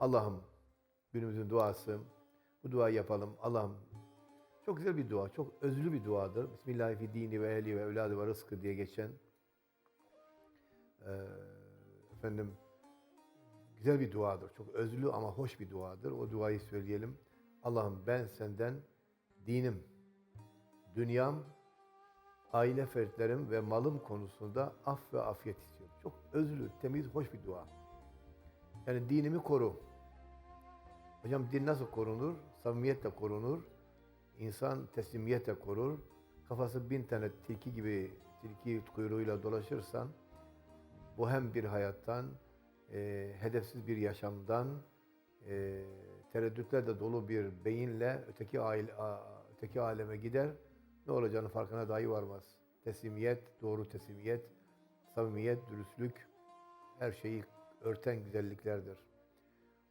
Allah'ım günümüzün duası. Bu duayı yapalım. Allah'ım çok güzel bir dua, çok özlü bir duadır. Bismillahi fi dini ve ehli ve evladı ve rızkı diye geçen eee, efendim güzel bir duadır. Çok özlü ama hoş bir duadır. O duayı söyleyelim. Allah'ım ben senden dinim, dünyam, aile fertlerim ve malım konusunda af ve afiyet istiyorum. Çok özlü, temiz, hoş bir dua. Yani dinimi koru. Hocam din nasıl korunur? Samimiyetle korunur. İnsan teslimiyetle korur. Kafası bin tane tilki gibi tilki kuyruğuyla dolaşırsan bu hem bir hayattan, e, hedefsiz bir yaşamdan, e, tereddütlerle dolu bir beyinle öteki aile, öteki aleme gider. Ne olacağını farkına dahi varmaz. Teslimiyet, doğru teslimiyet, samimiyet, dürüstlük her şeyi örten güzelliklerdir.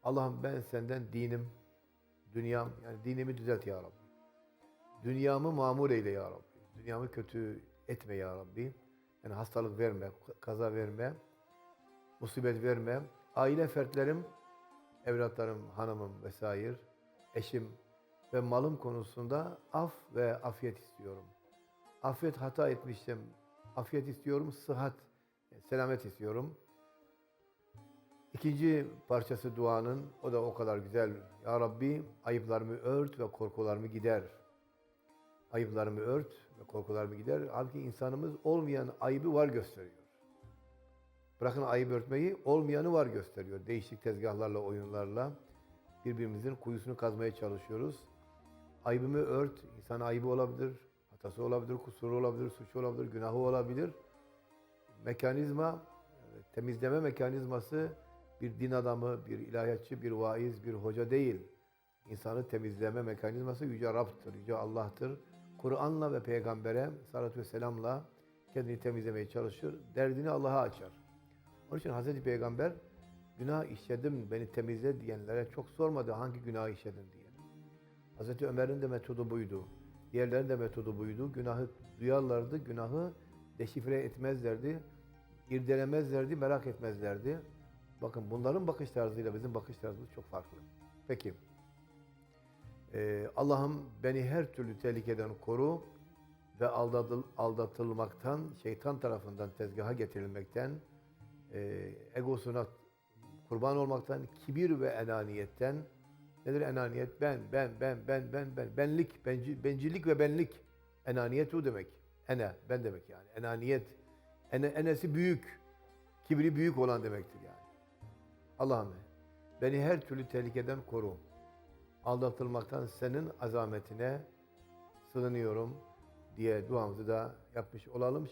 Allah'ım ben senden dinim, dünyam, yani dinimi düzelt ya Rabbi. Dünyamı mamur eyle ya Rabbi. Dünyamı kötü etme ya Rabbi. Yani hastalık verme, kaza verme, musibet verme. Aile fertlerim, evlatlarım, hanımım vesaire, eşim ve malım konusunda af ve afiyet istiyorum. Afiyet hata etmiştim. Afiyet istiyorum, sıhhat, selamet istiyorum. İkinci parçası duanın, o da o kadar güzel. Ya Rabbi ayıplarımı ört ve korkularımı gider. Ayıplarımı ört ve korkularımı gider. Halbuki insanımız olmayan ayıbı var gösteriyor. Bırakın ayıp örtmeyi, olmayanı var gösteriyor. Değişik tezgahlarla, oyunlarla birbirimizin kuyusunu kazmaya çalışıyoruz. Ayıbımı ört, insan ayıbı olabilir, hatası olabilir, kusuru olabilir, suçu olabilir, günahı olabilir. Mekanizma, temizleme mekanizması bir din adamı, bir ilahiyatçı, bir vaiz, bir hoca değil. İnsanı temizleme mekanizması Yüce Rab'tır, Yüce Allah'tır. Kur'an'la ve peygambere salatu ve selamla kendini temizlemeye çalışır. Derdini Allah'a açar. Onun için Hazreti Peygamber günah işledim beni temizle diyenlere çok sormadı hangi günah işledin diye. Hazreti Ömer'in de metodu buydu. Diğerlerinin de metodu buydu. Günahı duyarlardı, günahı deşifre etmezlerdi, irdelemezlerdi, merak etmezlerdi. Bakın bunların bakış tarzıyla bizim bakış tarzımız çok farklı. Peki. Ee, Allah'ım beni her türlü tehlikeden koru ve aldatıl, aldatılmaktan, şeytan tarafından tezgaha getirilmekten, e, egosuna kurban olmaktan, kibir ve enaniyetten, nedir enaniyet? Ben, ben, ben, ben, ben, ben, benlik, benci, bencillik ve benlik. Enaniyet o demek. Ene, ben demek yani. Enaniyet, ene, enesi büyük, kibri büyük olan demektir yani. Allah'ım beni her türlü tehlikeden koru. Aldatılmaktan senin azametine sığınıyorum diye duamızı da yapmış olalım.